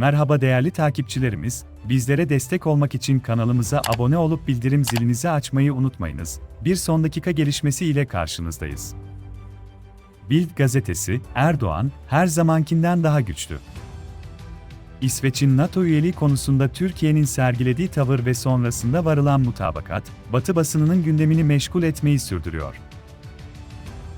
Merhaba değerli takipçilerimiz, bizlere destek olmak için kanalımıza abone olup bildirim zilinizi açmayı unutmayınız. Bir son dakika gelişmesi ile karşınızdayız. Bild gazetesi, Erdoğan, her zamankinden daha güçlü. İsveç'in NATO üyeliği konusunda Türkiye'nin sergilediği tavır ve sonrasında varılan mutabakat, Batı basınının gündemini meşgul etmeyi sürdürüyor.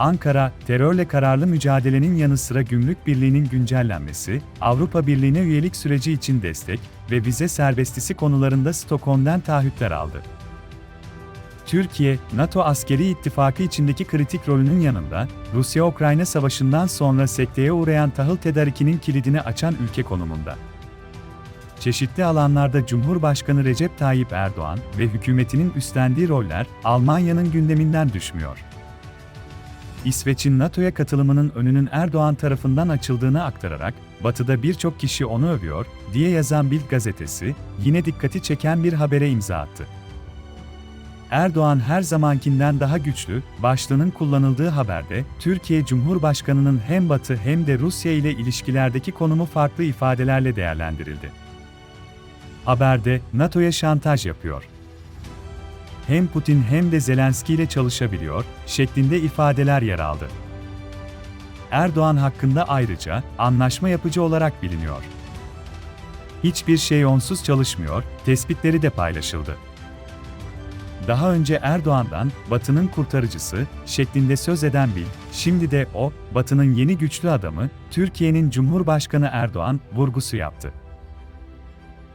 Ankara, terörle kararlı mücadelenin yanı sıra gümrük birliğinin güncellenmesi, Avrupa Birliği'ne üyelik süreci için destek ve vize serbestisi konularında Stockholm'den taahhütler aldı. Türkiye, NATO askeri ittifakı içindeki kritik rolünün yanında, Rusya-Ukrayna savaşından sonra sekteye uğrayan tahıl tedarikinin kilidini açan ülke konumunda. Çeşitli alanlarda Cumhurbaşkanı Recep Tayyip Erdoğan ve hükümetinin üstlendiği roller Almanya'nın gündeminden düşmüyor. İsveç'in NATO'ya katılımının önünün Erdoğan tarafından açıldığını aktararak, Batı'da birçok kişi onu övüyor, diye yazan Bild gazetesi, yine dikkati çeken bir habere imza attı. Erdoğan her zamankinden daha güçlü, başlığının kullanıldığı haberde, Türkiye Cumhurbaşkanı'nın hem Batı hem de Rusya ile ilişkilerdeki konumu farklı ifadelerle değerlendirildi. Haberde, NATO'ya şantaj yapıyor hem Putin hem de Zelenski ile çalışabiliyor şeklinde ifadeler yer aldı. Erdoğan hakkında ayrıca anlaşma yapıcı olarak biliniyor. Hiçbir şey onsuz çalışmıyor, tespitleri de paylaşıldı. Daha önce Erdoğan'dan Batı'nın kurtarıcısı şeklinde söz eden Bil, şimdi de o, Batı'nın yeni güçlü adamı, Türkiye'nin Cumhurbaşkanı Erdoğan vurgusu yaptı.